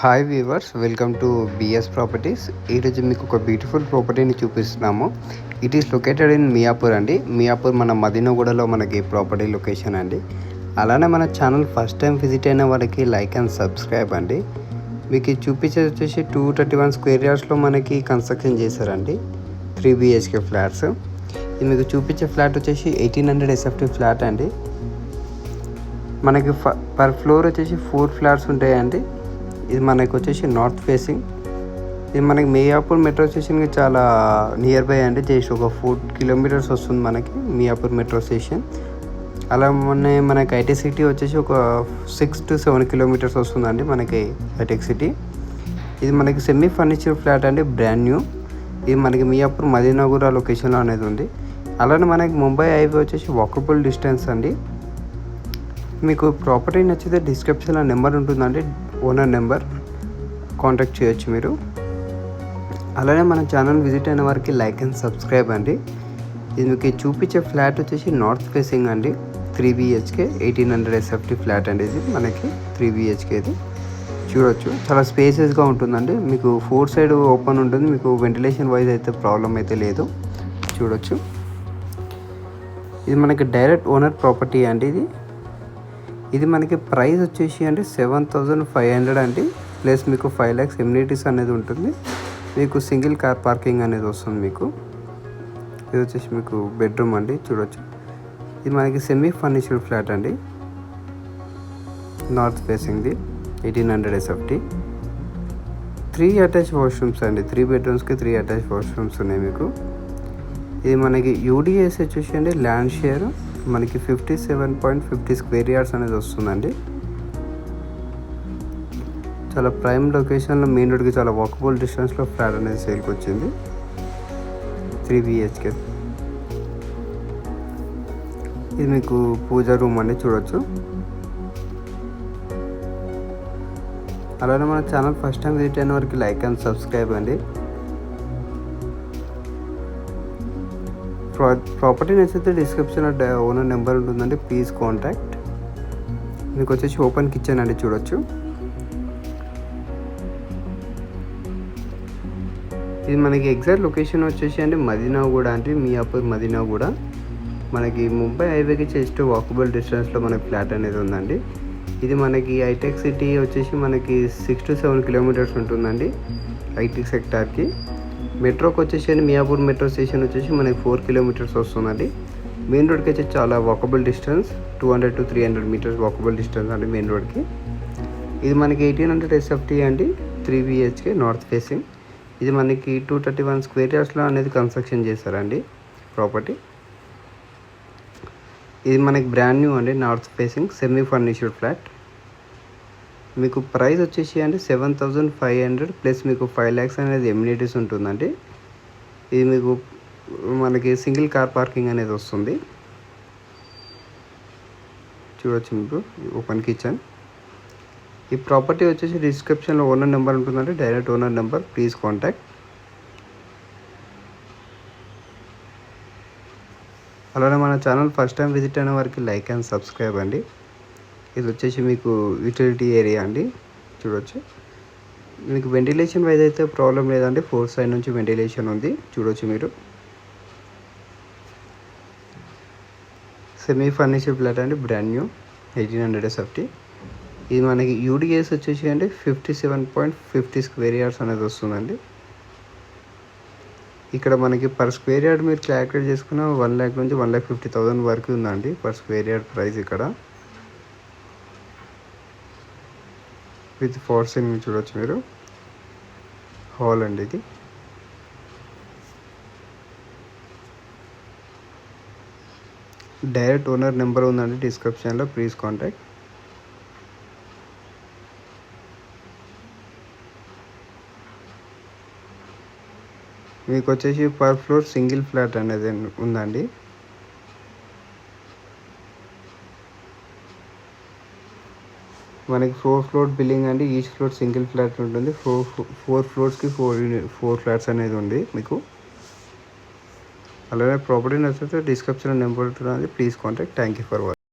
Hi viewers welcome to BS properties ఈరోజు మీకు ఒక బ్యూటిఫుల్ ప్రాపర్టీని చూపిస్తున్నాము. It is located in Miyapur అండి. మియాపూర్ మన మదినగూడలో మనకి ప్రాపర్టీ లొకేషన్ అండి. అలానే మన ఛానల్ ఫస్ట్ టైం విజిట్ అయిన వాళ్ళకి లైక్ అండ్ సబ్స్క్రైబ్ అండి. మీకు చూపించేది వచ్చేసి టూ థర్టీ వన్ స్క్వేర్ యార్డ్స్లో మనకి కన్స్ట్రక్షన్ చేశారండి. త్రీ బిహెచ్కే ఫ్లాట్స్ ఇది మీకు చూపించే ఫ్లాట్ వచ్చేసి ఎయిటీన్ హండ్రెడ్ ఎస్ఎఫ్టీ ఫ్లాట్ అండి. మనకి పర్ ఫ్లోర్ వచ్చేసి ఫోర్ ఫ్లాట్స్ ఉంటాయండి. ఇది మనకు వచ్చేసి నార్త్ ఫేసింగ్ ఇది మనకి మియాపూర్ మెట్రో స్టేషన్కి చాలా నియర్ బై అండి. జస్ట్ ఒక ఫోర్ కిలోమీటర్స్ వస్తుంది మనకి మియాపూర్ మెట్రో స్టేషన్ అలా మొన్న మనకి ఐటీ సిటీ వచ్చేసి ఒక సిక్స్ టు సెవెన్ కిలోమీటర్స్ వస్తుందండి మనకి హైటెక్ సిటీ ఇది మనకి సెమీ ఫర్నిచర్ ఫ్లాట్ అండి బ్రాండ్ న్యూ ఇది మనకి మియాపూర్ మదీనగూర లొకేషన్లో అనేది ఉంది. అలానే మనకి ముంబై హైవే వచ్చేసి వాకబుల్ డిస్టెన్స్ అండి. మీకు ప్రాపర్టీ నచ్చితే డిస్క్రిప్షన్లో నెంబర్ ఉంటుందండి. ఓనర్ నెంబర్ కాంటాక్ట్ చేయొచ్చు మీరు. అలానే మన ఛానల్ విజిట్ అయిన వారికి లైక్ అండ్ సబ్స్క్రైబ్ అండి. ఇది మీకు చూపించే ఫ్లాట్ వచ్చేసి నార్త్ ఫేసింగ్ అండి. Three BHK eighteen hundred SFT flat అండి ఇది మనకి. త్రీ బిహెచ్కేది చూడొచ్చు. చాలా స్పేసెస్గా ఉంటుందండి. మీకు ఫోర్ సైడ్ ఓపెన్ ఉంటుంది. మీకు వెంటిలేషన్ వైజ్ అయితే ప్రాబ్లం అయితే లేదు. చూడొచ్చు. ఇది మనకి డైరెక్ట్ ఓనర్ ప్రాపర్టీ అండి ఇది. ఇది మనకి ప్రైస్ వచ్చేసి అంటే సెవెన్ థౌజండ్ ఫైవ్ హండ్రెడ్ అండి. ప్లస్ మీకు ఫైవ్ ల్యాక్స్ ఎమ్యూనిటీస్ అనేది ఉంటుంది. మీకు సింగిల్ కార్ పార్కింగ్ అనేది వస్తుంది మీకు. ఇది వచ్చేసి మీకు బెడ్రూమ్ అండి చూడొచ్చు. ఇది మనకి సెమీ ఫర్నిచర్ ఫ్లాట్ అండి. North ఫేసింగ్ది eighteen hundred SFT three attach washrooms అండి. త్రీ బెడ్రూమ్స్కి త్రీ అటాచ్ వాష్రూమ్స్ ఉన్నాయి మీకు. ఇది మనకి యూడిఎస్ వచ్చేసి అండి ల్యాండ్ షేర్ మనకి fifty seven point fifty square yards అనేది వస్తుందండి. చాలా ప్రైమ్ లొకేషన్లో మెయిన్ రోడ్కి చాలా వాకబుల్ డిస్టెన్స్లో ఫ్లాట్ అనేది సేల్కి వచ్చింది. త్రీ బిహెచ్కే ఇది మీకు పూజ రూమ్ అండి చూడొచ్చు. అలానే మన ఛానల్ ఫస్ట్ టైం విజిట్ అయిన వారికి లైక్ అండ్ సబ్స్క్రైబ్ అండి. ప్రాపర్టీ నచ్చితే డిస్క్రిప్షన్ ఓనర్ నెంబర్ ఉంటుందండి. ప్లీజ్ కాంటాక్ట్ మీకు వచ్చేసి ఓపెన్ కిచెన్ అండి చూడొచ్చు. ఇది మనకి ఎగ్జాక్ట్ లొకేషన్ వచ్చేసి అండి మదీనా కూడా అంటే మియాపూర్ మదీనా కూడా మనకి ముంబై హైవేకి చేస్ట్ వాకబుల్ డిస్టెన్స్లో మనకి ఫ్లాట్ అనేది ఉందండి. ఇది మనకి హైటెక్ సిటీ వచ్చేసి మనకి సిక్స్ టు సెవెన్ కిలోమీటర్స్ ఉంటుందండి. ఐటీ సెక్టార్కి మెట్రోకి వచ్చేసి మియాపూర్ మెట్రో స్టేషన్ వచ్చేసి మనకి ఫోర్ కిలోమీటర్స్ వస్తుందండి. మెయిన్ రోడ్కి వచ్చి చాలా walkable distance two hundred to three hundred metres walkable distance అండి మెయిన్ రోడ్కి. ఇది మనకి ఎయిటీన్ హండ్రెడ్ ఎస్ఎఫ్టీ అండి త్రీ బిహెచ్కే నార్త్ ఫేసింగ్ ఇది మనకి టూ థర్టీ వన్ స్క్వేర్ యార్డ్స్లో అనేది కన్స్ట్రక్షన్ చేశారండి ప్రాపర్టీ ఇది మనకి బ్రాండ్ న్యూ అండి north facing semi furnished flat మీకు ప్రైస్ వచ్చేసి అంటే seven thousand five hundred plus మీకు ఫైవ్ ల్యాక్స్ అనేది ఎమ్యూనిటీస్ ఉంటుందండి. ఇది మీకు మనకి సింగిల్ కార్ పార్కింగ్ అనేది వస్తుంది. చూడొచ్చు మీకు ఓపెన్ కిచెన్. ఈ ప్రాపర్టీ వచ్చేసి డిస్క్రిప్షన్లో ఓనర్ నెంబర్ ఉంటుందండి direct owner number please contact. అలానే మన ఛానల్ ఫస్ట్ టైం విజిట్ అయిన వారికి లైక్ అండ్ సబ్స్క్రైబ్ అండి. ఇది వచ్చేసి మీకు యూటిలిటీ ఏరియా అండి. చూడొచ్చు. మీకు వెంటిలేషన్ వైజ్ అయితే ప్రాబ్లం లేదండి. ఫోర్ సైడ్ నుంచి వెంటిలేషన్ ఉంది. చూడొచ్చు మీరు. సెమీ ఫర్నిచర్ ప్లాట్ అండి brand new eighteen hundred SFT ఇది మనకి యూడిఎస్ వచ్చేసి అండి fifty seven point fifty square yards అనేది వస్తుందండి. ఇక్కడ మనకి పర్ స్క్వేర్ యార్డ్ మీరు క్యాల్కులేట్ చేసుకున్న వన్ ల్యాక్ నుంచి వన్ ల్యాక్ ఫిఫ్టీ థౌసండ్ వరకు ఉందండి. పర్ స్క్వేర్ యార్డ్ ప్రైస్ ఇక్కడ. విత్ ఫోర్ సీలింగ్ చూడొచ్చు మీరు. హాల్ అండి ఇది. డైరెక్ట్ ఓనర్ నెంబర్ ఉందండి డిస్క్రిప్షన్లో ప్లీజ్ కాంటాక్ట్ మీకు వచ్చేసి పర్ ఫ్లోర్ సింగిల్ ఫ్లాట్ అనేది ఉందండి. మనకి ఫోర్ ఫ్లోర్ బిల్డింగ్ అండి. ఈచ్ ఫ్లోర్ సింగిల్ ఫ్లాట్ ఉంటుంది. ఫోర్ ఫోర్ ఫ్లోర్స్కి ఫోర్ ఫోర్ ఫ్లాట్స్ అనేది ఉంది మీకు. అలానే ప్రాపర్టీ నచ్చితే డిస్క్రిప్షన్ నెంబర్ ఉంటుంది please contact thank you for watching